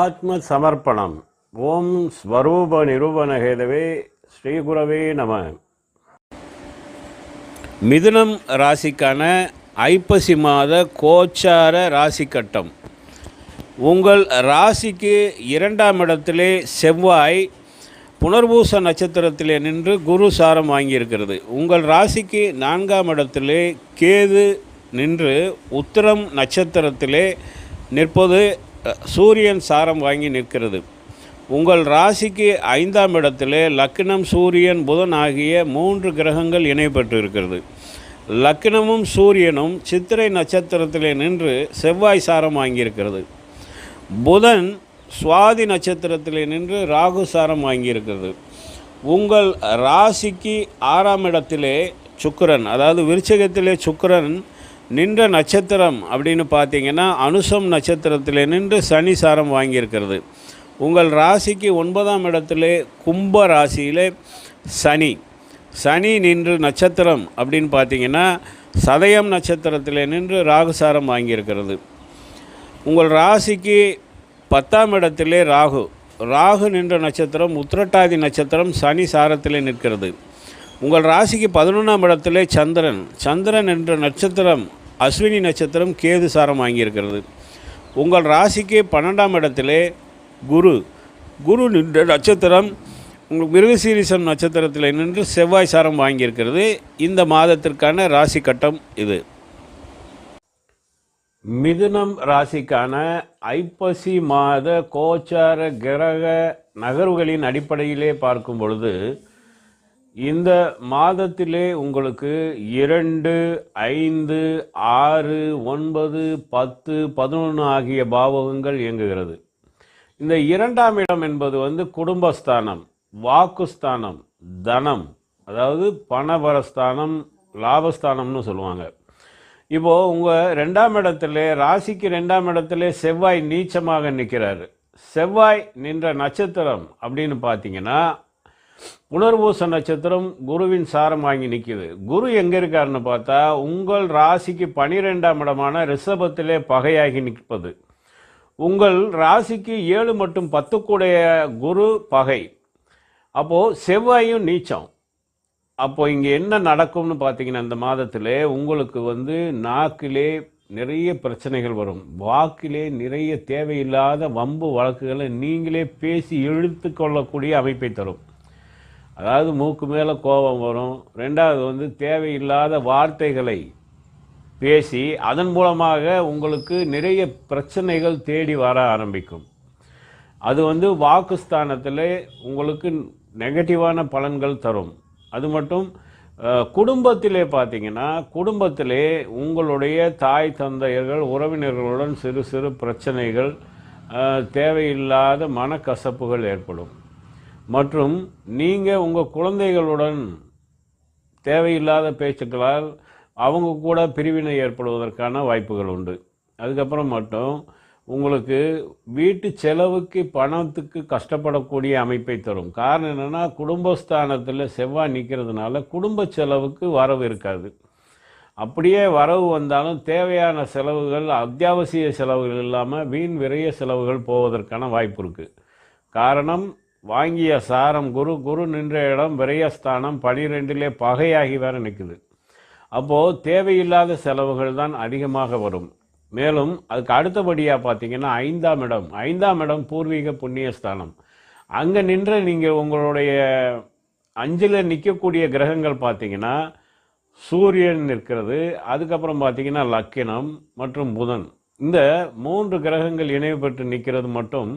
ஆத்ம சமர்ப்பணம் ஓம் ஸ்வரூப நிரூபணஹேதவே ஸ்ரீகுரவே நம. மிதுனம் ராசிக்கான ஐப்பசி மாத கோச்சார ராசி கட்டம் உங்கள் ராசிக்கு இரண்டாம் இடத்திலே செவ்வாய் புனர்பூச நட்சத்திரத்திலே நின்று குரு சாரம் வாங்கியிருக்கிறது. உங்கள் ராசிக்கு நான்காம் இடத்திலே கேது நின்று உத்திரம் நட்சத்திரத்திலே நிற்பது சூரியன் சாரம் வாங்கி நிற்கிறது. உங்கள் ராசிக்கு ஐந்தாம் இடத்திலே லக்னம் சூரியன் புதன் ஆகிய மூன்று கிரகங்கள் இணைப்பட்டு இருக்கிறது லக்னமும் சூரியனும் சித்திரை நட்சத்திரத்திலே நின்று செவ்வாய் சாரம் வாங்கியிருக்கிறது. புதன் சுவாதி நட்சத்திரத்திலே நின்று ராகு சாரம் வாங்கியிருக்கிறது. உங்கள் ராசிக்கு ஆறாம் இடத்திலே சுக்கிரன் அதாவது விருச்சகத்திலே சுக்கரன் நின்ற நட்சத்திரம் அப்படின்னு பார்த்தீங்கன்னா அனுசம் நட்சத்திரத்தில் நின்று சனி சாரம் வாங்கியிருக்கிறது. உங்கள் ராசிக்கு ஒன்பதாம் இடத்திலே கும்ப ராசியிலே சனி. சனி நின்று நட்சத்திரம் அப்படின்னு பார்த்தீங்கன்னா சதயம் நட்சத்திரத்திலே நின்று ராகுசாரம் வாங்கியிருக்கிறது. உங்கள் ராசிக்கு பத்தாம் இடத்திலே ராகு. ராகு நின்ற நட்சத்திரம் உத்திரட்டாதி நட்சத்திரம் சனி சாரத்திலே நிற்கிறது. உங்கள் ராசிக்கு பதினொன்றாம் இடத்திலே சந்திரன். சந்திரன் என்ற நட்சத்திரம் அஸ்வினி நட்சத்திரம் கேது சாரம் வாங்கியிருக்கிறது. உங்கள் ராசிக்கு பன்னெண்டாம் இடத்திலே குரு. குரு நின்ற நட்சத்திரம் உங்களுக்கு மிருகசீரிசம் நட்சத்திரத்தில் நின்று செவ்வாய் சாரம் வாங்கியிருக்கிறது. இந்த மாதத்திற்கான ராசி கட்டம் இது. மிதுனம் ராசிக்கான ஐப்பசி மாத கோச்சார கிரக நகர்வுகளின் அடிப்படையிலே பார்க்கும் பொழுது இந்த மாதத்திலே உங்களுக்கு இரண்டு ஐந்து ஆறு ஒன்பது பத்து பதினொன்று ஆகிய பாவகங்கள் இயங்குகிறது. இந்த இரண்டாம் இடம் என்பது வந்து குடும்பஸ்தானம் வாக்குஸ்தானம் தனம் அதாவது பணபரஸ்தானம் லாபஸ்தானம்னு சொல்லுவாங்க. இப்போது உங்கள் ரெண்டாம் இடத்துல ராசிக்கு ரெண்டாம் இடத்துல செவ்வாய் நீச்சமாக நிற்கிறாரு. செவ்வாய் நின்ற நட்சத்திரம் அப்படின்னு பார்த்தீங்கன்னா புனர்பூச நட்சத்திரம் குருவின் சாரம் வாங்கி நிற்கிது குரு எங்கே இருக்காருன்னு பார்த்தா உங்கள் ராசிக்கு பனிரெண்டாம் இடமான ரிஷபத்திலே பகையாகி நிற்பது. உங்கள் ராசிக்கு ஏழு மற்றும் பத்துக்குடைய குரு பகை. அப்போது செவ்வாயும் நீச்சம். அப்போ இங்கே என்ன நடக்கும்னு பார்த்தீங்கன்னா இந்த மாதத்தில் உங்களுக்கு வந்து நாக்கிலே நிறைய பிரச்சனைகள் வரும். வாக்கிலே நிறைய தேவையில்லாத வம்பு வழக்குகளை நீங்களே பேசி இழுத்து கொள்ளக்கூடிய அமைப்பை தரும். அதாவது மூக்கு மேலே கோபம் வரும். ரெண்டாவது வந்து தேவையில்லாத வார்த்தைகளை பேசி அதன் மூலமாக உங்களுக்கு நிறைய பிரச்சனைகள் தேடி வர ஆரம்பிக்கும். அது வந்து வாக்குஸ்தானத்தில் உங்களுக்கு நெகட்டிவான பலன்கள் தரும். அது மட்டும் குடும்பத்திலே பார்த்தீங்கன்னா குடும்பத்திலே உங்களுடைய தாய் தந்தையர்கள் உறவினர்களுடன் சிறு சிறு பிரச்சனைகள் தேவையில்லாத மனக்கசப்புகள் ஏற்படும். மற்றும் நீங்கள் உங்கள் குழந்தைகளுடன் தேவையில்லாத பேச்சுக்களால் அவங்க கூட பிரிவினை ஏற்படுவதற்கான வாய்ப்புகள் உண்டு. அதுக்கப்புறம் மட்டும் உங்களுக்கு வீட்டு செலவுக்கு பணத்துக்கு கஷ்டப்படக்கூடிய அமைப்பை தரும். காரணம் என்னென்னா குடும்பஸ்தானத்தில் செவ்வாய் நிற்கிறதுனால குடும்ப செலவுக்கு வரவு இருக்காது. அப்படியே வரவு வந்தாலும் தேவையான செலவுகள் அத்தியாவசிய செலவுகள் இல்லாமல் வீண் விரைய செலவுகள் போவதற்கான வாய்ப்பு இருக்குது காரணம் வாங்கிய சாரம் குரு குரு நின்ற இடம் விரயஸ்தானம் பனிரெண்டிலே பகையாகி வேற நிற்குது அப்போது தேவையில்லாத செலவுகள் தான் அதிகமாக வரும். மேலும் அதுக்கு அடுத்தபடியாக பார்த்தீங்கன்னா ஐந்தாம் இடம் ஐந்தாம் இடம் பூர்வீக புண்ணியஸ்தானம் அங்கே நின்ற நீங்கள் உங்களுடைய அஞ்சில் நிற்கக்கூடிய கிரகங்கள் பார்த்தீங்கன்னா சூரியன் நிற்கிறது அதுக்கப்புறம் பார்த்தீங்கன்னா லக்கினம் மற்றும் புதன். இந்த மூன்று கிரகங்கள் இணைவு பெற்று நிற்கிறது மட்டும்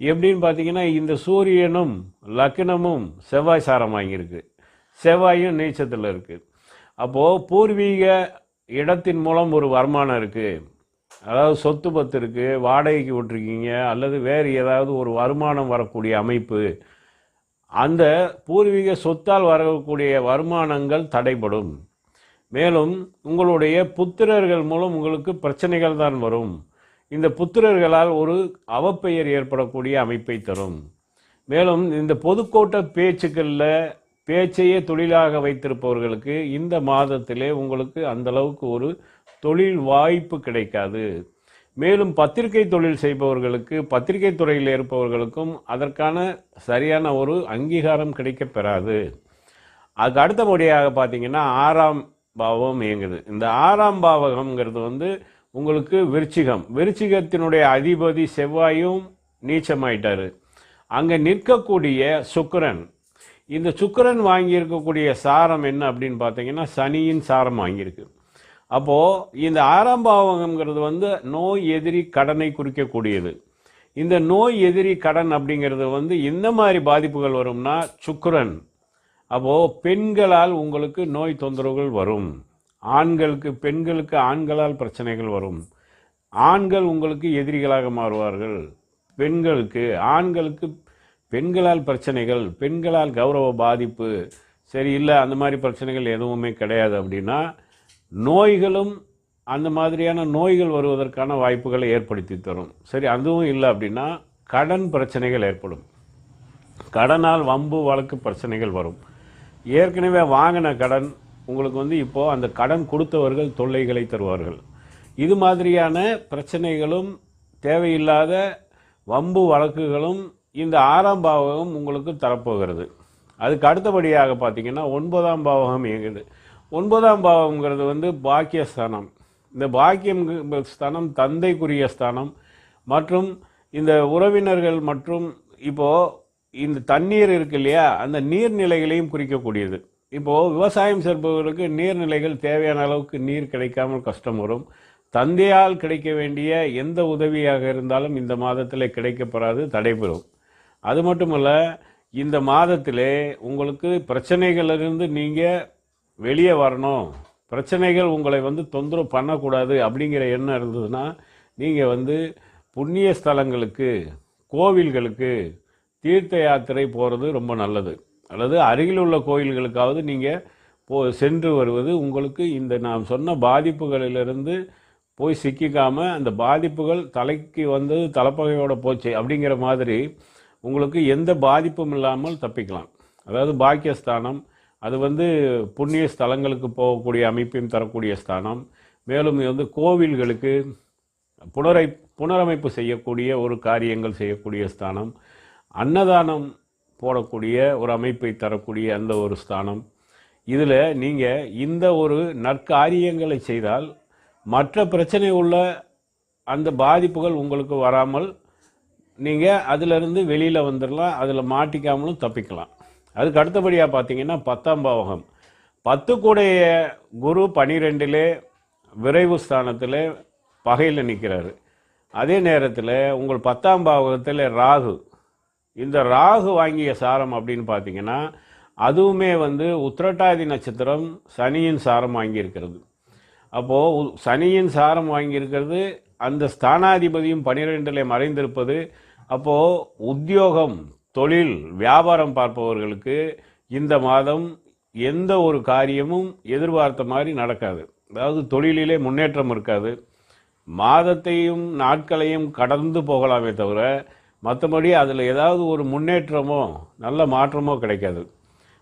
எப்படின்னு பார்த்தீங்கன்னா இந்த சூரியனும் லக்னமும் செவ்வாய் சாரம் வாங்கியிருக்கு. செவ்வாயும் நீச்சத்தில் இருக்குது அப்போது பூர்வீக இடத்தின் மூலம் ஒரு வருமானம் இருக்குது அதாவது சொத்து பத்து இருக்குது வாடகைக்கு விட்டுருக்கீங்க அல்லது வேறு ஏதாவது ஒரு வருமானம் வரக்கூடிய அமைப்பு. அந்த பூர்வீக சொத்தால் வரக்கூடிய வருமானங்கள் தடைபடும். மேலும் உங்களுடைய புத்திரர்கள் மூலம் உங்களுக்கு பிரச்சனைகள் தான் வரும். இந்த புத்திரர்களால் ஒரு அவப்பெயர் ஏற்படக்கூடிய அமைப்பை தரும். மேலும் இந்த பொதுக்கோட்ட பேச்சுக்களில் பேச்சையே தொழிலாக வைத்திருப்பவர்களுக்கு இந்த மாதத்திலே உங்களுக்கு அந்த அளவுக்கு ஒரு தொழில் வாய்ப்பு கிடைக்காது. மேலும் பத்திரிகை தொழில் செய்பவர்களுக்கு பத்திரிகை துறையில் இருப்பவர்களுக்கும் அதற்கான சரியான ஒரு அங்கீகாரம் கிடைக்கப் பெறாது. அதுக்கு அடுத்தபடியாக பார்த்தீங்கன்னா ஆறாம் பாவம் இயங்குது. இந்த ஆறாம் பாவகம்ங்கிறது வந்து உங்களுக்கு விருச்சிகம். விருச்சிகத்தினுடைய அதிபதி செவ்வாயும் நீச்சமாயிட்டார். அங்கே நிற்கக்கூடிய சுக்கரன். இந்த சுக்கிரன் வாங்கியிருக்கக்கூடிய சாரம் என்ன அப்படின்னு பார்த்தீங்கன்னா சனியின் சாரம் வாங்கியிருக்கு. அப்போது இந்த ஆறாம் பாவகம்ங்கிறது வந்து நோய் எதிரி கடனை குறிக்கக்கூடியது. இந்த நோய் எதிரி கடன் அப்படிங்கிறது வந்து இந்த மாதிரி பாதிப்புகள் வரும்னா சுக்கரன். அப்போது பெண்களால் உங்களுக்கு நோய் தொந்தரவுகள் வரும். ஆண்களுக்கு பெண்களுக்கு ஆண்களால் பிரச்சனைகள் வரும். ஆண்கள் உங்களுக்கு எதிரிகளாக மாறுவார்கள். பெண்களுக்கு ஆண்களுக்கு பெண்களால் பிரச்சனைகள் பெண்களால் கௌரவ பாதிப்பு சரி இல்லை அந்த மாதிரி பிரச்சனைகள் எதுவுமே கிடையாது அப்படின்னா நோய்களும் அந்த மாதிரியான நோய்கள் வருவதற்கான வாய்ப்புகளை ஏற்படுத்தி தரும். சரி அதுவும் இல்லை அப்படின்னா கடன் பிரச்சனைகள் ஏற்படும். கடனால் வம்பு வழக்கு பிரச்சனைகள் வரும். ஏற்கனவே வாங்கின கடன் உங்களுக்கு வந்து இப்போது அந்த கடன் கொடுத்தவர்கள் தொல்லைகளை தருவார்கள். இது மாதிரியான பிரச்சனைகளும் தேவையில்லாத வம்பு வழக்குகளும் இந்த ஆறாம் பாவகம் உங்களுக்கு தரப்போகிறது. அதுக்கு அடுத்தபடியாக பார்த்தீங்கன்னா ஒன்பதாம் பாவகம் இயங்குது. ஒன்பதாம் பாவம்ங்கிறது வந்து பாக்கியஸ்தானம். இந்த பாக்கியம் ஸ்தானம் தந்தைக்குரிய ஸ்தானம் மற்றும் இந்த உறவினர்கள் மற்றும் இப்போது இந்த தண்ணீர் இருக்கு இல்லையா அந்த நீர்நிலைகளையும் குறிக்கக்கூடியது. இப்போது விவசாயம் செய்பவர்களுக்கு நீர்நிலைகள் தேவையான அளவுக்கு நீர் கிடைக்காமல் கஷ்டம் வரும். தந்தையால் கிடைக்க வேண்டிய எந்த உதவியாக இருந்தாலும் இந்த மாதத்தில் கிடைக்கப்படாது தடைபெறும். அது மட்டுமல்ல இந்த மாதத்திலே உங்களுக்கு பிரச்சனைகளிலிருந்து நீங்கள் வெளியே வரணும். பிரச்சனைகள் உங்களை வந்து தொந்தரவு பண்ணக்கூடாது அப்படிங்கிற எண்ணம் இருந்ததுன்னா நீங்கள் வந்து புண்ணிய ஸ்தலங்களுக்கு கோவில்களுக்கு தீர்த்த யாத்திரை போகிறது ரொம்ப நல்லது. அல்லது அருகில் உள்ள கோயில்களுக்காவது நீங்கள் போ சென்று வருவது உங்களுக்கு இந்த நாம் சொன்ன பாதிப்புகளிலிருந்து போய் சிக்கிக்காமல் அந்த பாதிப்புகள் தலைக்கு வந்து தலைப்பகையோட போச்சு அப்படிங்கிற மாதிரி உங்களுக்கு எந்த பாதிப்பும் இல்லாமல் தப்பிக்கலாம். அதாவது பாக்கியஸ்தானம் அது வந்து புண்ணிய ஸ்தலங்களுக்கு போகக்கூடிய அமைப்பையும் தரக்கூடிய ஸ்தானம். மேலும் இது வந்து கோவில்களுக்கு புனரை புனரமைப்பு செய்யக்கூடிய ஒரு காரியங்கள் செய்யக்கூடிய ஸ்தானம். அன்னதானம் போடக்கூடிய ஒரு அமைப்பை தரக்கூடிய அந்த ஒரு ஸ்தானம். இதில் நீங்கள் இந்த ஒரு நற்காரியங்களை செய்தால் மற்ற பிரச்சனை உள்ள அந்த பாதிப்புகள் உங்களுக்கு வராமல் நீங்கள் அதிலிருந்து வெளியில் வந்துடலாம் அதில் மாட்டிக்காமலும் தப்பிக்கலாம். அதுக்கு அடுத்தபடியாக பார்த்தீங்கன்னா பத்தாம் பாவகம். கூடைய குரு பனிரெண்டிலே விரைவு ஸ்தானத்தில் பகையில் நிற்கிறாரு அதே நேரத்தில் உங்கள் பத்தாம் பாவகத்தில் ராகு. இந்த ராகு வாங்கிய சாரம் அப்படின்னு பார்த்தீங்கன்னா அதுவுமே வந்து உத்திரட்டாதி நட்சத்திரம் சனியின் சாரம் வாங்கியிருக்கிறது. அப்போது சனியின் சாரம் வாங்கியிருக்கிறது அந்த ஸ்தானாதிபதியும் பனிரெண்டில் மறைந்திருப்பது அப்போது உத்தியோகம் தொழில் வியாபாரம் பார்ப்பவர்களுக்கு இந்த மாதம் எந்த ஒரு காரியமும் எதிர்பார்த்த மாதிரி நடக்காது. அதாவது தொழிலிலே முன்னேற்றம் இருக்காது. மாதத்தையும் நாட்களையும் கடந்து போகலாமே தவிர மற்றபடி அதில் ஏதாவது ஒரு முன்னேற்றமோ நல்ல மாற்றமோ கிடைக்காது.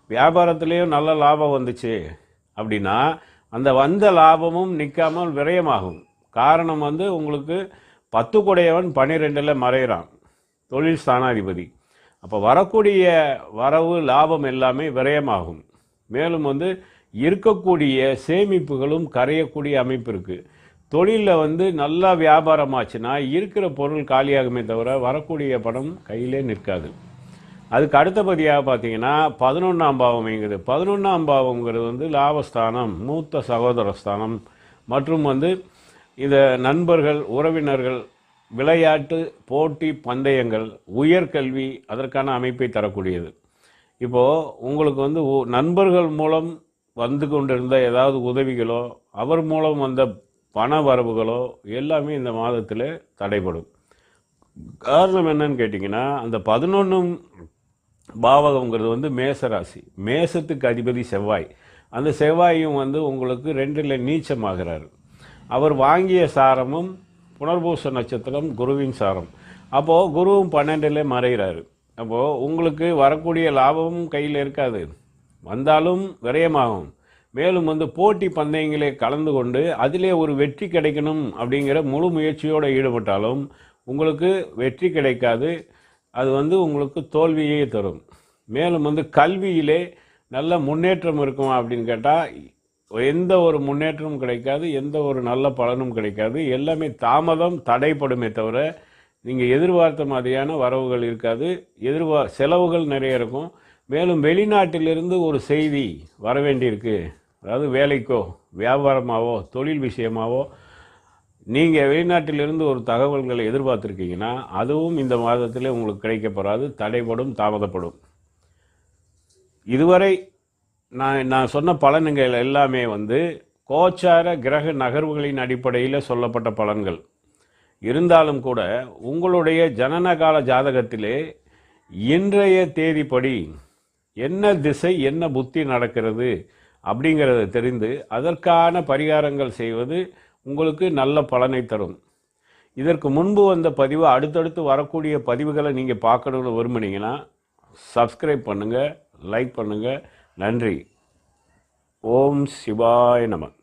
வியாபாரத்துலேயும் நல்ல லாபம் வந்துச்சு அப்படின்னா அந்த வந்த லாபமும் நிற்காமல் விரயமாகும். காரணம் வந்து உங்களுக்கு பத்து குடையவன் பன்னிரெண்டில் மறைகிறான் தொழில் ஸ்தானாதிபதி. அப்போ வரக்கூடிய வரவு லாபம் எல்லாமே விரயமாகும். மேலும் வந்து இருக்கக்கூடிய சேமிப்புகளும் கரையக்கூடிய அமைப்பு இருக்குது தொழிலில் வந்து நல்லா வியாபாரமாச்சுன்னா இருக்கிற பொருள் காலியாகுமே தவிர வரக்கூடிய பணம் கையிலே நிற்காது. அதுக்கு அடுத்தபடியாக பார்த்தீங்கன்னா பதினொன்றாம் பாவம்ங்கிறது. பதினொன்றாம் பாவம்ங்கிறது வந்து லாபஸ்தானம் மூத்த சகோதர ஸ்தானம் மற்றும் வந்து இந்த நண்பர்கள் உறவினர்கள் விளையாட்டு போட்டி பந்தயங்கள் உயர்கல்வி அதற்கான அமைப்பை தரக்கூடியது. இப்போது உங்களுக்கு வந்து நண்பர்கள் மூலம் வந்து கொண்டிருந்த ஏதாவது உதவிகளோ அவர் மூலம் வந்த பண வரவுகளோ எல்லாமே இந்த மாதத்தில் தடைபடும். காரணம் என்னன்னு கேட்டிங்கன்னா அந்த பதினொன்றும் பாவகங்கிறது வந்து மேச ராசி மேசத்துக்கு அதிபதி செவ்வாய். அந்த செவ்வாயும் வந்து உங்களுக்கு ரெண்டில் நீச்சமாகிறார். அவர் வாங்கிய சாரமும் புனர்பூச நட்சத்திரம் குருவின் சாரம். அப்போது குருவும் பன்னெண்டில் மறைகிறாரு. அப்போது உங்களுக்கு வரக்கூடிய லாபமும் கையில் இருக்காது. வந்தாலும் விரயமாகும். மேலும் வந்து போட்டி பந்தயங்களே கலந்து கொண்டு அதிலே ஒரு வெற்றி கிடைக்கணும் அப்படிங்கிற முழு முயற்சியோடு ஈடுபட்டாலும் உங்களுக்கு வெற்றி கிடைக்காது. அது வந்து உங்களுக்கு தோல்வியே தரும். மேலும் வந்து கல்வியிலே நல்ல முன்னேற்றம் இருக்குமா அப்படின்னு கேட்டால் எந்த ஒரு முன்னேற்றமும் கிடைக்காது எந்த ஒரு நல்ல பலனும் கிடைக்காது. எல்லாமே தாமதம் தடைப்படுமே தவிர நீங்கள் எதிர்பார்த்த மாதிரியான வரவுகள் இருக்காது. எதிர்பார் செலவுகள் நிறைய இருக்கும். மேலும் வெளிநாட்டிலிருந்து ஒரு செய்தி வரவேண்டியிருக்கு அதாவது வேலைக்கோ வியாபாரமாகவோ தொழில் விஷயமாவோ நீங்கள் வெளிநாட்டிலிருந்து ஒரு தகவல்களை எதிர்பார்த்துருக்கீங்கன்னா அதுவும் இந்த மாதத்தில் உங்களுக்கு கிடைக்கப்படாது தடைப்படும் தாமதப்படும். இதுவரை நான் நான் சொன்ன பலன்கள் எல்லாமே வந்து கோச்சார கிரக நகர்வுகளின் அடிப்படையில் சொல்லப்பட்ட பலன்கள். இருந்தாலும் கூட உங்களுடைய ஜனனகால ஜாதகத்திலே இன்றைய தேதிப்படி என்ன திசை என்ன புத்தி நடக்கிறது அப்படிங்கிறத தெரிந்து அதற்கான பரிகாரங்கள் செய்வது உங்களுக்கு நல்ல பலனை தரும். இதற்கு முன்பு வந்த பதிவு அடுத்தடுத்து வரக்கூடிய பதிவுகளை நீங்கள் பார்க்கணுன்னு விரும்புனீங்கன்னா சப்ஸ்கிரைப் பண்ணுங்கள் லைக் பண்ணுங்கள் நன்றி. ஓம் சிவாய நமன்